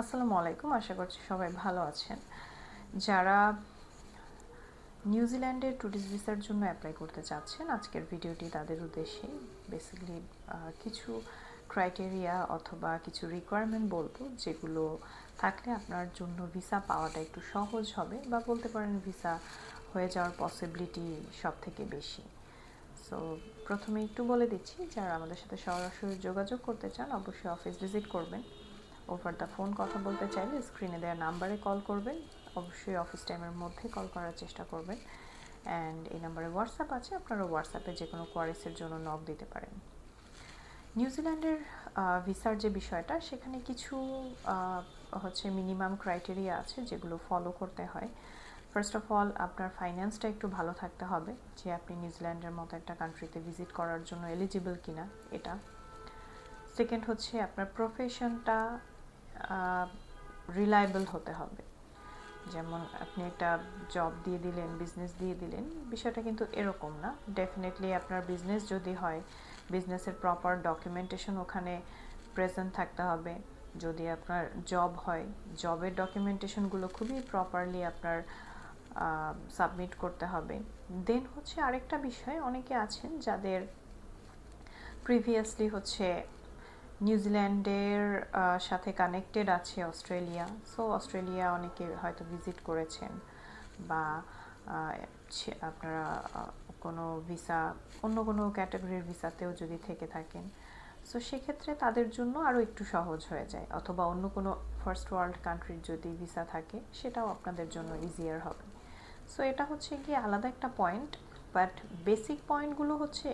আসসালামু আলাইকুম, আশা করছি সবাই ভালো আছেন। যারা নিউজিল্যান্ডের ট্যুরিস্ট ভিসার জন্য অ্যাপ্লাই করতে চাচ্ছেন, আজকের ভিডিওটি তাদের উদ্দেশ্যে বেসিক্যালি কিছু ক্রাইটেরিয়া অথবা কিছু রিকোয়ারমেন্ট বলব, যেগুলো থাকলে আপনার জন্য ভিসা পাওয়াটা একটু সহজ হবে বা বলতে পারেন ভিসা হয়ে যাওয়ার পসিবিলিটি সব থেকে বেশি। সো প্রথমে একটু বলে দিচ্ছি, যারা আমাদের সাথে সরাসরি যোগাযোগ করতে চান, অবশ্যই অফিস ভিজিট করবেন। ওভার দ্য ফোন কথা বলতে চাইলে স্ক্রিনে দেওয়া নাম্বারে কল করবেন। অবশ্যই অফিস টাইমের মধ্যে কল করার চেষ্টা করবেন। অ্যান্ড এই নাম্বারে হোয়াটসঅ্যাপ আছে, আপনারা হোয়াটসঅ্যাপে যে কোনো কোয়ারিসের জন্য নক দিতে পারেন। নিউজিল্যান্ডের ভিসার যে বিষয়টা, সেখানে কিছু হচ্ছে মিনিমাম ক্রাইটেরিয়া আছে যেগুলো ফলো করতে হয়। ফার্স্ট অফ অল, আপনার ফাইন্যান্সটা একটু ভালো থাকতে হবে যে আপনি নিউজিল্যান্ডের মতো একটা কান্ট্রিতে ভিজিট করার জন্য এলিজিবল কিনা, এটা। সেকেন্ড হচ্ছে আপনার প্রফেশনটা রিলায়েবল হতে হবে। যেমন আপনি একটা জব দিয়ে দিলেন বিজনেস দিয়ে দিলেন, বিষয়টা কিন্তু এরকম না। ডেফিনেটলি আপনার বিজনেস যদি হয় বিজনেসের প্রপার ডকুমেন্টেশন ওখানে প্রেজেন্ট থাকতে হবে। যদি আপনার জব হয় জবের ডকুমেন্টেশনগুলো খুবই প্রপারলি আপনার সাবমিট করতে হবে। দেন হচ্ছে আরেকটা বিষয়, অনেকে আছেন যাদের প্রিভিয়াসলি হচ্ছে নিউজিল্যান্ডের সাথে কানেক্টেড আছে অস্ট্রেলিয়া। সো অস্ট্রেলিয়া অনেকে হয়তো ভিজিট করেছেন বা আপনারা কোনো ভিসা অন্য কোনো ক্যাটাগরির ভিসাতেও যদি থেকে থাকেন। সো সেক্ষেত্রে তাদের জন্য আরও একটু সহজ হয়ে যায়। অথবা অন্য কোনো ফার্স্ট ওয়ার্ল্ড কান্ট্রির যদি ভিসা থাকে, সেটাও আপনাদের জন্য ইজিয়ার হবে। সো এটা হচ্ছে গিয়ে আলাদা একটা পয়েন্ট বাট বেসিক পয়েন্টগুলো হচ্ছে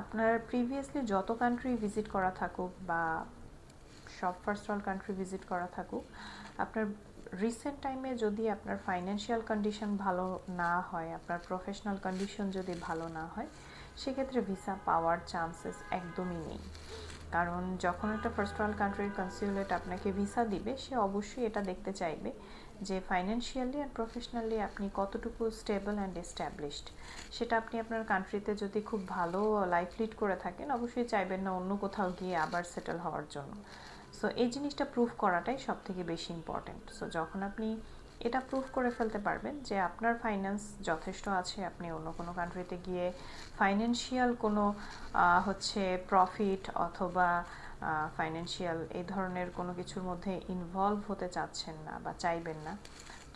আপনার প্রিভিয়াসলি যত কান্ট্রি ভিজিট করা থাকুক বা সব ফার্স্ট ওয়ার্ল্ড কান্ট্রি ভিজিট করা থাকুক, আপনার রিসেন্ট টাইমে যদি আপনার ফাইন্যান্সিয়াল কন্ডিশন ভালো না হয়, আপনার প্রফেশনাল কন্ডিশন যদি ভালো না হয়, সেক্ষেত্রে ভিসা পাওয়ার চান্সেস একদমই নেই। কারণ যখন একটা ফার্স্ট ওয়ার্ল্ড কান্ট্রির কনসিউলেট আপনাকে ভিসা দিবে, সে অবশ্যই এটা দেখতে চাইবে যে ফাইন্যান্সিয়ালি অ্যান্ড প্রফেশনালি আপনি কতটুকু স্টেবল অ্যান্ড এস্টাবলিশড সেটা আপনি আপনার কান্ট্রিতে যদি খুব ভালো লাইফ লিড করে থাকেন, অবশ্যই চাইবেন না অন্য কোথাও গিয়ে আবার সেটেল হওয়ার জন্য। সো এই জিনিসটা প্রুফ করাটাই সব থেকে বেশি ইম্পর্টেন্ট সো যখন আপনি এটা প্রুফ করে ফেলতে পারবেন যে আপনার ফাইন্যান্স যথেষ্ট আছে, আপনি অন্য কোনো কান্ট্রিতে গিয়ে ফাইন্যান্সিয়াল কোনো হচ্ছে প্রফিট অথবা ফাইন্যান্সিয়াল এই ধরনের কোনো কিছুর মধ্যে ইনভলভ হতে চাচ্ছেন না বা চাইবেন না,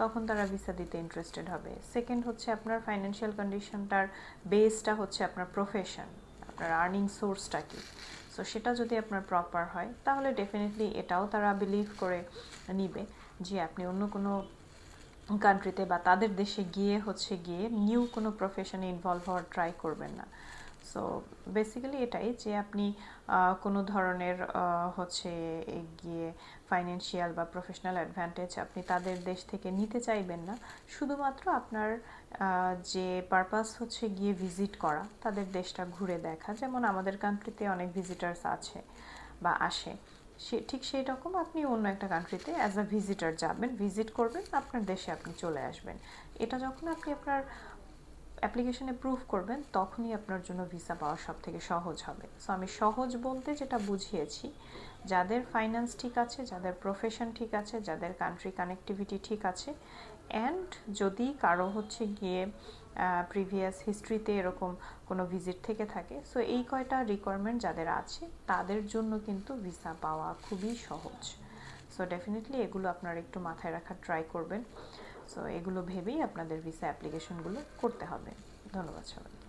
তখন তারা ভিসা দিতে ইন্টারেস্টেড হবে। সেকেন্ড হচ্ছে আপনার ফাইন্যান্সিয়াল কন্ডিশনটার বেসটা হচ্ছে আপনার প্রফেশন আপনার আর্নিং সোর্সটা কি। সো সেটা যদি আপনার প্রপার হয়, তাহলে ডেফিনেটলি এটাও তারা বিলিভ করে নিবে যে আপনি অন্য কোনো কান্ট্রিতে বা তাদের দেশে গিয়ে হচ্ছে গিয়ে নিউ কোনো প্রফেশনে ইনভলভ হওয়ার ট্রাই করবেন না। সো বেসিক্যালি এটাই যে আপনি কোনো ধরনের হচ্ছে গিয়ে ফাইন্যান্সিয়াল বা প্রফেশনাল অ্যাডভান্টেজ আপনি তাদের দেশ থেকে নিতে চাইবেন না। শুধুমাত্র আপনার যে পারপাস হচ্ছে গিয়ে ভিজিট করা, তাদের দেশটা ঘুরে দেখা। যেমন আমাদের কান্ট্রিতে অনেক ভিজিটার্স আছে বা আসে। সে, ঠিক সেই রকম আপনি অন্য একটা কান্ট্রিতে অ্যাজ আ ভিজিটার যাবেন ভিজিট করবেন, আপনার দেশে আপনি চলে আসবেন। এটা যখন আপনি আপনার অ্যাপ্লিকেশনে প্রুফ করবেন, তখনই আপনার জন্য ভিসা পাওয়া সব থেকে সহজ হবে। সো আমি সহজ বলতে যেটা বুঝিয়েছি, যাদের ফাইন্যান্স ঠিক আছে, যাদের প্রফেশন ঠিক আছে, যাদের কান্ট্রি কানেক্টিভিটি ঠিক আছে অ্যান্ড যদি কারও হচ্ছে গিয়ে প্রিভিয়াস হিস্ট্রিতে এরকম কোনো ভিজিট থেকে থাকে সো এই কয়টা রিকোয়ারমেন্ট যাদের আছে, তাদের জন্য কিন্তু ভিসা পাওয়া খুবই সহজ। সো ডেফিনেটলি এগুলো আপনারা একটু মাথায় রাখার ট্রাই করবেন। সো এগুলো ভেবেই আপনাদের ভিসা অ্যাপ্লিকেশনগুলো করতে হবে। ধন্যবাদ সবাই